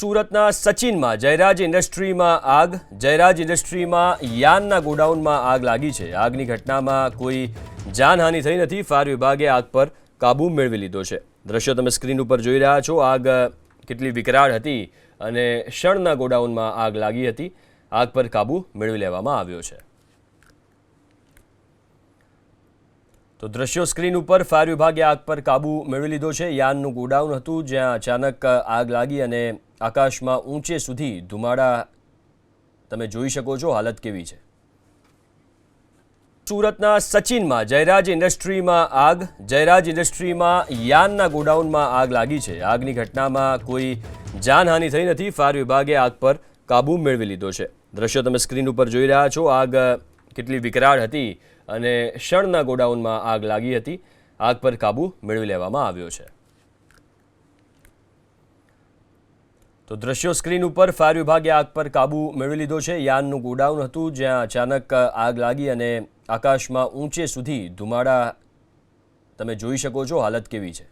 સુરતના સચિનમાં જયરાજ ઇન્ડસ્ટ્રીમાં આગ. જયરાજ ઇન્ડસ્ટ્રીમાં યાનના ગોડાઉનમાં આગ લાગી છે. આગની ઘટનામાં કોઈ જાનહાનિ થઈ નથી. ફાયર વિભાગે આગ પર કાબૂ મેળવી લીધો છે. દ્રશ્યો તમે સ્ક્રીન ઉપર જોઈ રહ્યા છો. આગ કેટલી વિકરાળ હતી અને શણના ગોડાઉનમાં આગ લાગી હતી. આગ પર કાબૂ મેળવી લેવામાં આવ્યો છે. તો દ્રશ્યો સ્ક્રીન ઉપર ફાયર વિભાગે આગ પર કાબૂ મેળવી લીધો છે. યાનનું ગોડાઉન હતું જ્યાં અચાનક આગ લાગી અને આકાશમાં ઊંચે સુધી ધુમાડા તમે જોઈ શકો છો. હાલત કેવી છે? સુરતના સચિનમાં જયરાજ ઇન્ડસ્ટ્રીમાં આગ, જયરાજ ઇન્ડસ્ટ્રીમાં યાનના ગોડાઉનમાં આગ લાગી છે. આગની ઘટનામાં કોઈ જાનહાનિ થઈ નથી. ફાયર વિભાગે આગ પર કાબુ મેળવી લીધો છે. દ્રશ્યો તમે સ્ક્રીન ઉપર જોઈ રહ્યા છો. આગ કેટલી વિકરાળ હતી અને શણના ગોડાઉનમાં આગ લાગી હતી, આગ પર કાબૂ મેળવી લેવામાં આવ્યો છે. તો દ્રશ્યો સ્ક્રીન ઉપર ફાયર વિભાગે આગ પર કાબૂ મેળવી લીધો છે. યાનનું ગોડાઉન હતું જ્યાં અચાનક આગ લાગી અને આકાશમાં ઊંચે સુધી ધુમાડા તમે જોઈ શકો છો. હાલત કેવી છે?